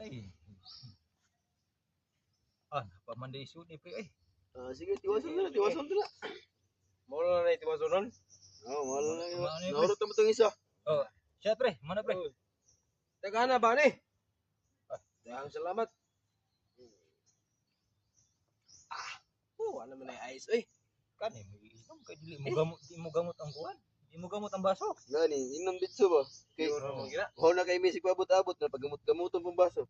Ay. Ah, pamanday isu ni pre. Ay, Ah, sige, tiwason na, tiwason na. Mo na na itiwasonon. Oh, wala na yun. Ano yun, Naurot naman itong isa. siya pre, mana pre. Tagana ba ni? Ah, Dahang salamat. Ah, oh, ano man ay ice oy. Kani mo inom kay dili mo gamot, di mo gamot ang kuan. Di mo gamot ang baso. Gani, inom bitso ba? Kay, gina. Ho na kay Messi abot-abot na paggamot-gamuton pong baso.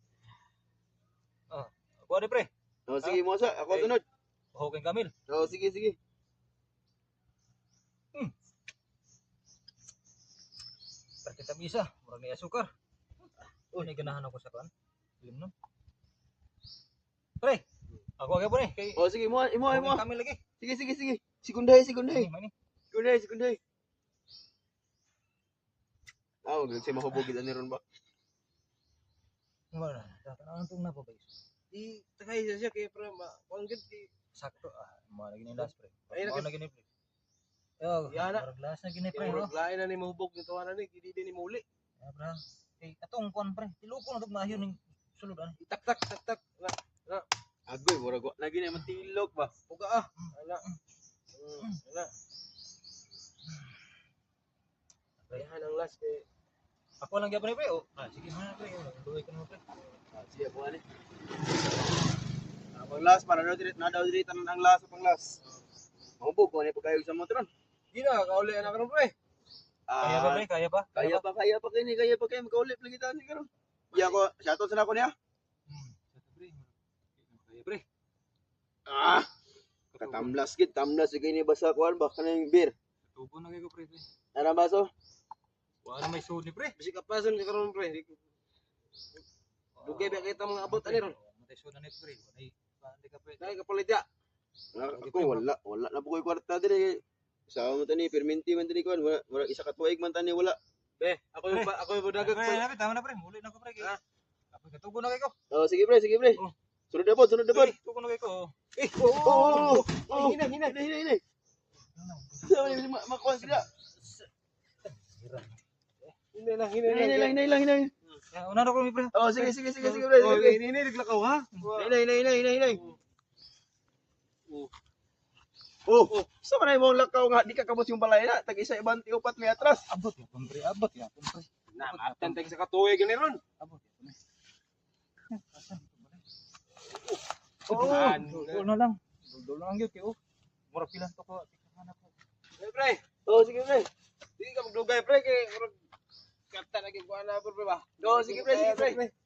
Kuha ni pre. Oh, sige mo sa, ako Okay. sunod. Hawking Kamil. Oh, sige, sige. Pati tabisa, murag ni asukar. Oh, ni ganahan ako sa kuan. Ilim nun. Pre. Ako agad pre kay Oh, sige mo, imo, imo. Kamil lagi. Sige, sige, sige. Sekunday, sekunday. Ay, mani. Ah, oh, kasi mahubogit ani ron ba? Wala. Tatanaw tong na pa ba? Di tagay siya siya kay pre ma. Kuan gid di. Sakto ah, mo na gini last pre. Mo na gini pre. Yo, Yana. murag last na gini pre. Oh. lain na ni mahubog ni tawanan ni kidi din ni muli. Ya, bra. Eh, atong kon pre. Tilupo na tong mayo ning sulod ani. Tak tak tak tak. Na, Agoy, murag lagi na matilog ba? puga ah. Ana. Mm, ana. Ayan ang last kay Ako lang gyapon ni pre. Oh. Ah, sige man pre. Oh, Duhay ka na pre. Ah, sige po ani. Ah, pang last para daw diri na daw diri tanan ang last pang last. Mahubog ko ni pagayog sa motor. Gina kauli anak ron pre. Kaya ba pre? Kaya ba? kaya pa kaya pa kini kaya pa kay makaulip lagi tani karon. Ya ko, shoutout sa nako niya. Hmm. Pre. Kaya pre. Ah, katamlas gid, tamlas sige ni basa kuan ba kanang beer. Tubo na kay ko pre. pre. Ana baso? Wala may sud ni pre. Bisik kapason ni karon pre. Dugay ba kita mga abot ani ron. Matay sud na ni pre. Ay, pandi ka pre. Dai kapalit ya. Ah, Ako wala, wala na po ko'y kwarta diri. Sa mo tani perminti man tani kuan, wala, wala isa ka tuig man tani wala. Be, ako yung ako yung budagag Pre, pre. nabi tama na pre. Muli na ko pre. Ah. Ako katugo na kay ko. Oh, sige pre, sige pre. Oh. Sunod na po, sunod na po. Tugo na kay ko. Eh, Oh, oh, oh, oh. hina hina. Hina, hina, hina. Sa man ma makuan sila. Hina lang hina Hina, hina, lang. hina, hina, hina. Ya, una na ko mi pre. Oh, sige, sige, sige, sige pre. Oh, Sige. hina hina naglakaw ha. Hina, hina, hina, hina, hina. Oh, sa man mo lakaw nga di ka kabot yung balay na, tag isa ibanti upat may atras. Abot ya, pre. Abot ya, pre. Na, matantay sa katuig ni ron. Abot ya, pre. Oh, Dul na lang. Dul na lang gyud kay oh. Mura pilan to ko. Tikana ko. Eh, pre. oh, sige pre. Kapta na pre ba. Oh, sige pre, sige pre.